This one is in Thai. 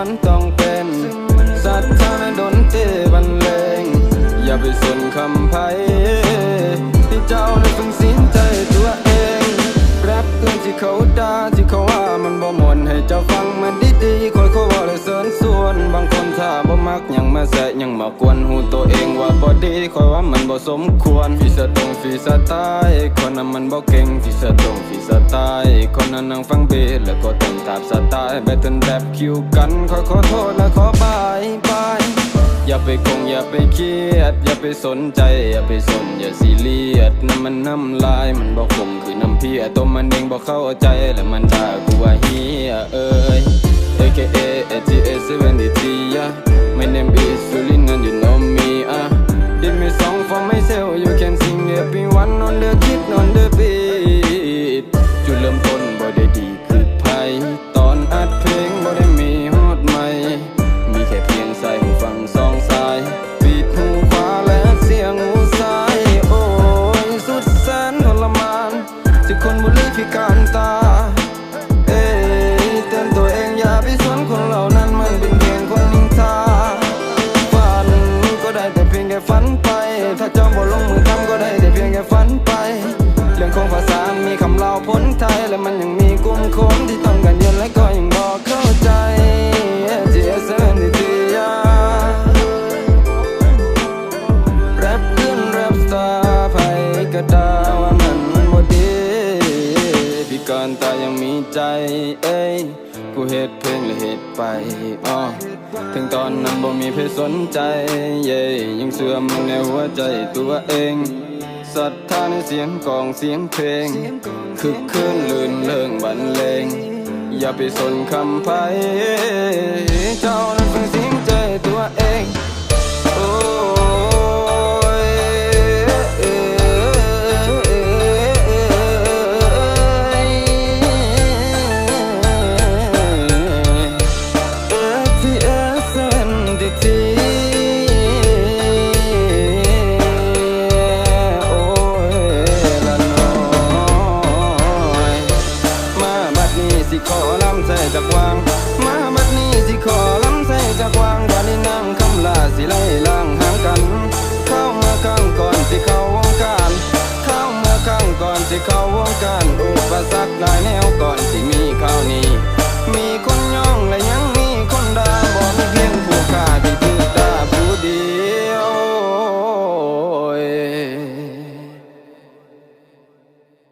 อนต้องเป็นสัตว์ทางดนตรีบันเลง อย่าไปสนคำภัยที่เจ้าได้ฟังสินใจตัวเองแรปเอื้อนที่เขาด่าที่เขาว่ามันบ่มนให้เจ้าฟังมันดีดีคอยเขาว่าเลยเสริญส่วน บางคนถ้าบ่มักยังมาแสะยังมากวนหูตัวเอง บ่ดีคอยว่ามันบ่สมควรฟีสะตรงฟีสะตายคนนั้นมันบ่เก่งฟีสะตรงฟีสะตายคนนั้นนั่งฟังเบสแล้วก็เต้นตามสไตล์แบตเทิลแบบคิวกันขอขอโทษและขอบายบายอย่าไปคงอย่าไปเครียด อย่าไปสนใจ อย่าไปสนอย่าซีเรียสน้ำมันน้ำลายมันบอกคมคือน้ำเพียตัวมันเองบอกเข้าใจ แล้วมันด่ากูว่าเฮียเอ้ย AKA on the kid on the beat จุดเริ่มต้นบ่ได้ดี ของภาษา มีคำเล่าพ้นไทย และมันยังมีกลุ่มคนที่ต้องการเย็นและก็ยังบอกเข้าใจ GSM ดีดีแรปขึ้นแรปสตาร์ไผก็ดาว่ามันบ่ดีพิการตายังมีใจ เอ้ยกูเฮ็ดเพลงและเฮ็ดไปอ้อถึงตอนนั้นบ่มีเพศสนใจ เย้ยังเสื่อมในหัวใจตัวเอง ศรัทธาในเสียงกองเสียงเพลง คึกคืนลื่นเริงบรรเลง อย่าไปสนคำไพ่เจ้านั้นฟังเสียงใจตัวเองโอ้ยเอทีเอสเอ็นดีที เข้าวงการอุปสรรคหลายแนวก่อนที่มีข้าวนี้